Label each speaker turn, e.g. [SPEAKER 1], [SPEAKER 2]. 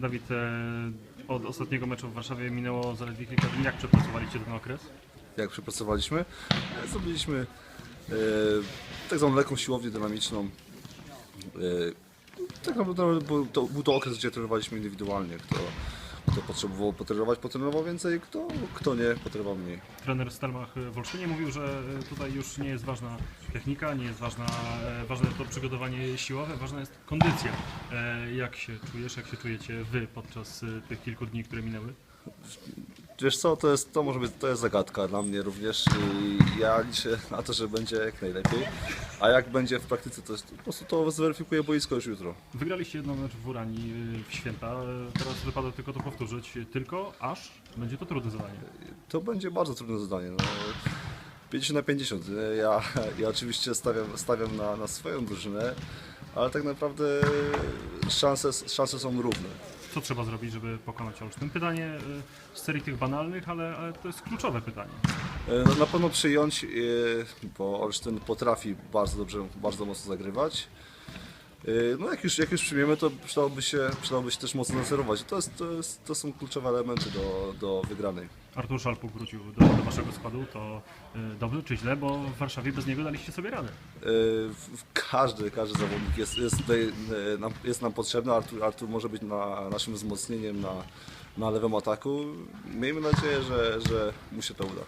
[SPEAKER 1] Dawid, e, od ostatniego meczu w Warszawie minęło zaledwie kilka dni. Jak przepracowaliście ten okres?
[SPEAKER 2] Jak przepracowaliśmy, e, zrobiliśmy e, tak zwaną lekką siłownię dynamiczną. E, tak naprawdę był to, był to okres, gdzie trenowaliśmy indywidualnie. Kto, kto potrzebował potrenować, potrenował więcej, kto, kto nie, potrenował mniej.
[SPEAKER 1] Trener Stelmach w Olsztynie mówił, że e, tutaj już nie jest ważna technika, nie jest ważna, e, ważne to przygotowanie siłowe, ważna jest kondycja. E, Jak się czujesz, jak się czujecie wy podczas e, tych kilku dni, które minęły?
[SPEAKER 2] Wiesz co, to jest, to może być, to jest zagadka dla mnie również i ja liczę na to, że będzie jak najlepiej, a jak będzie w praktyce, to jest, po prostu to zweryfikuje boisko już jutro.
[SPEAKER 1] Wygraliście jedną mecz w Urani e, w święta. Teraz wypada tylko to powtórzyć. Tylko aż będzie to trudne zadanie.
[SPEAKER 2] To będzie bardzo trudne zadanie. No, 50 na 50. Ja, ja oczywiście stawiam, stawiam na, na swoją drużynę, ale tak naprawdę szanse, szanse są równe.
[SPEAKER 1] Co trzeba zrobić, żeby pokonać Olsztyn? Pytanie e, z serii tych banalnych, ale, ale to jest kluczowe pytanie.
[SPEAKER 2] E, No, na pewno przyjąć, e, bo Olsztyn potrafi bardzo dobrze, bardzo mocno zagrywać. E, No jak już, jak już przyjmiemy, to przydałoby się, przydałoby się też mocno nacerować. To, jest, to, jest, to są kluczowe elementy do, do wygranej.
[SPEAKER 1] Artur Szalpuk wrócił do, do waszego składu. To e, dobrze czy źle? Bo w Warszawie bez niego daliście sobie radę.
[SPEAKER 2] W- Każdy, każdy zawodnik jest, jest, tutaj, e, nam, jest nam potrzebny. Artur, Artur może być na, naszym wzmocnieniem na, na lewym ataku. Miejmy nadzieję, że, że mu się to uda.